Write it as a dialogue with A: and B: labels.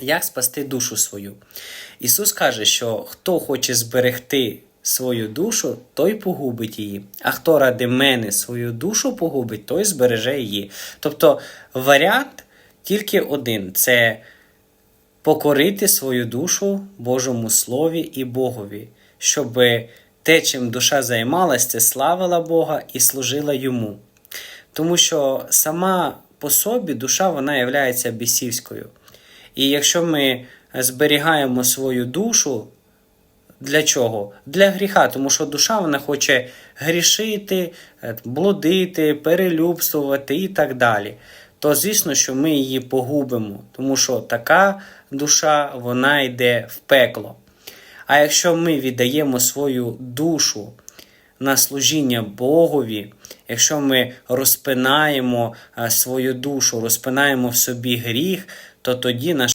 A: Як спасти душу свою? Ісус каже, що хто хоче зберегти свою душу, той погубить її. А хто ради мене свою душу погубить, той збереже її. Тобто варіант тільки один це покорити свою душу Божому Слові і Богові, щоб те, чим душа займалась, це славила Бога і служила йому. Тому що сама по собі душа вона є бісівською. І якщо ми зберігаємо свою душу, для чого? Для гріха, тому що душа вона хоче грішити, е, блудити, перелюбствувати і так далі. То звісно, що ми її погубимо, тому що така душа вона йде в пекло. А якщо ми віддаємо свою душу на служіння Богові, якщо ми розпинаємо е, свою душу, розпинаємо в собі гріх, то тоді наш